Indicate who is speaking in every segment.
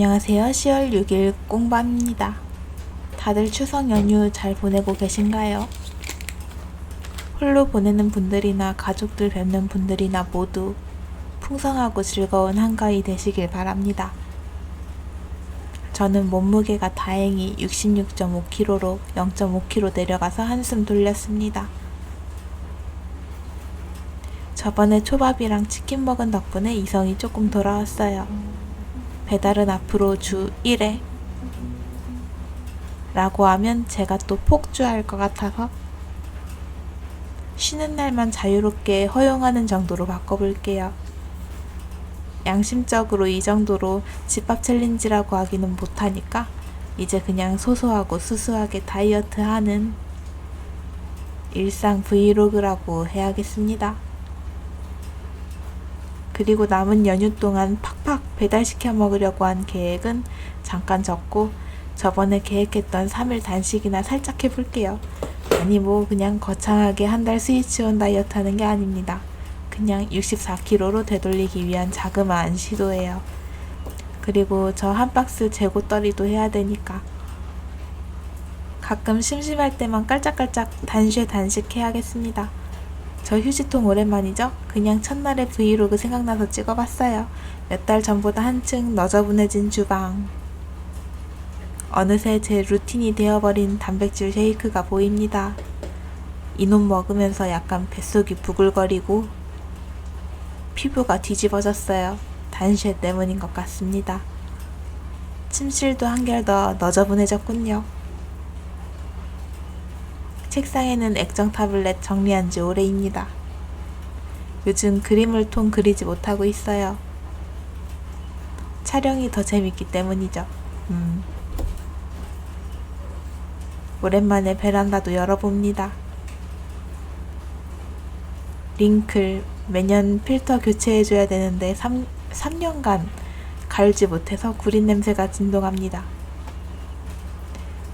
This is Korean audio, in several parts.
Speaker 1: 안녕하세요. 10월 6일 꽁밤입니다. 다들 추석 연휴 잘 보내고 계신가요? 홀로 보내는 분들이나 가족들 뵙는 분들이나 모두 풍성하고 즐거운 한가위 되시길 바랍니다. 저는 몸무게가 다행히 66.5kg로 0.5kg 내려가서 한숨 돌렸습니다. 저번에 초밥이랑 치킨 먹은 덕분에 이성이 조금 돌아왔어요. 배달은 앞으로 주 1회 라고 하면 제가 또 폭주할 것 같아서 쉬는 날만 자유롭게 허용하는 정도로 바꿔볼게요. 양심적으로 이 정도로 집밥 챌린지라고 하기는 못하니까 이제 그냥 소소하고 수수하게 다이어트 하는 일상 브이로그라고 해야겠습니다. 그리고 남은 연휴 동안 팍팍 배달시켜 먹으려고 한 계획은 잠깐 접고 저번에 계획했던 3일 단식이나 살짝 해볼게요. 아니 뭐 그냥 거창하게 한 달 스위치온 다이어트 하는 게 아닙니다. 그냥 64kg로 되돌리기 위한 자그마한 시도예요. 그리고 저 한 박스 재고 떨이도 해야 되니까 가끔 심심할 때만 깔짝깔짝 단쉬 단식 해야겠습니다. 저 휴지통 오랜만이죠? 그냥 첫날의 브이로그 생각나서 찍어봤어요. 몇 달 전보다 한층 너저분해진 주방. 어느새 제 루틴이 되어버린 단백질 쉐이크가 보입니다. 이놈 먹으면서 약간 뱃속이 부글거리고 피부가 뒤집어졌어요. 단쉐 때문인 것 같습니다. 침실도 한결 더 너저분해졌군요. 책상에는 액정 타블렛 정리한 지 오래입니다. 요즘 그림을 통 그리지 못하고 있어요. 촬영이 더 재밌기 때문이죠. 음. 오랜만에 베란다도 열어봅니다. 링클 매년 필터 교체해줘야 되는데 3, 3년간 갈지 못해서 구린 냄새가 진동합니다.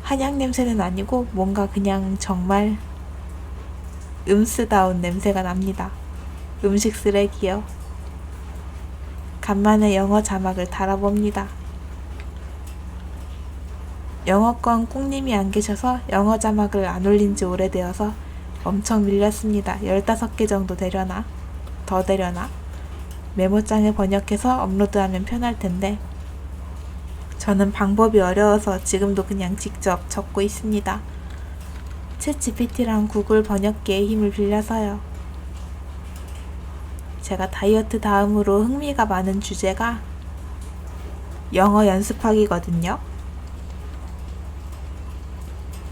Speaker 1: 한약 냄새는 아니고 뭔가 그냥 정말 음스다운 냄새가 납니다. 음식 쓰레기요. 간만에 영어 자막을 달아봅니다. 영어권 꿍님이 안 계셔서 영어 자막을 안 올린 지 오래되어서 엄청 밀렸습니다. 15개 정도 되려나? 더 되려나? 메모장에 번역해서 업로드하면 편할 텐데 저는 방법이 어려워서 지금도 그냥 직접 적고 있습니다. 챗 GPT랑 구글 번역기의 힘을 빌려서요. 제가 다이어트 다음으로 흥미가 많은 주제가 영어 연습하기거든요.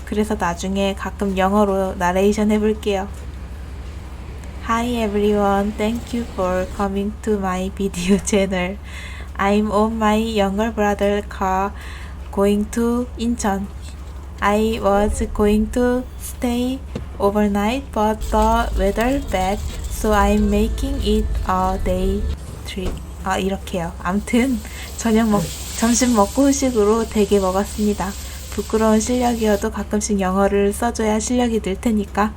Speaker 1: 그래서 나중에 가끔 영어로 나레이션 해볼게요. Hi everyone, thank you for coming to my video channel. I'm on my younger brother car going to Incheon. I was going to stay overnight but the weather bad so I'm making it a day trip. 아 이렇게요. 암튼 저녁 먹 점심 먹고 후식으로 되게 먹었습니다. 부끄러운 실력이어도 가끔씩 영어를 써줘야 실력이 늘 테니까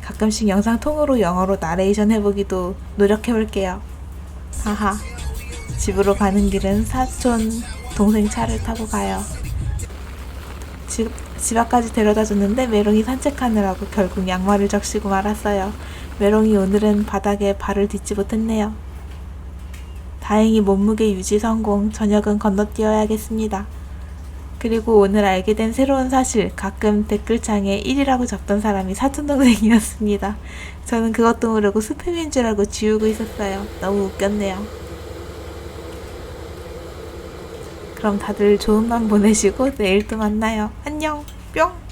Speaker 1: 가끔씩 영상 통으로 영어로 나레이션 해보기도 노력해볼게요. 하하. 집으로 가는 길은 사촌 동생 차를 타고 가요. 집, 집 앞까지 데려다 줬는데 메롱이 산책하느라고 결국 양말을 적시고 말았어요. 메롱이 오늘은 바닥에 발을 딛지 못했네요. 다행히 몸무게 유지 성공, 저녁은 건너뛰어야겠습니다. 그리고 오늘 알게 된 새로운 사실, 가끔 댓글창에 1이라고 적던 사람이 사촌동생이었습니다. 저는 그것도 모르고 스팸인 줄 알고 지우고 있었어요. 너무 웃겼네요. 그럼 다들 좋은 밤 보내시고 내일 또 만나요. 안녕! 뿅!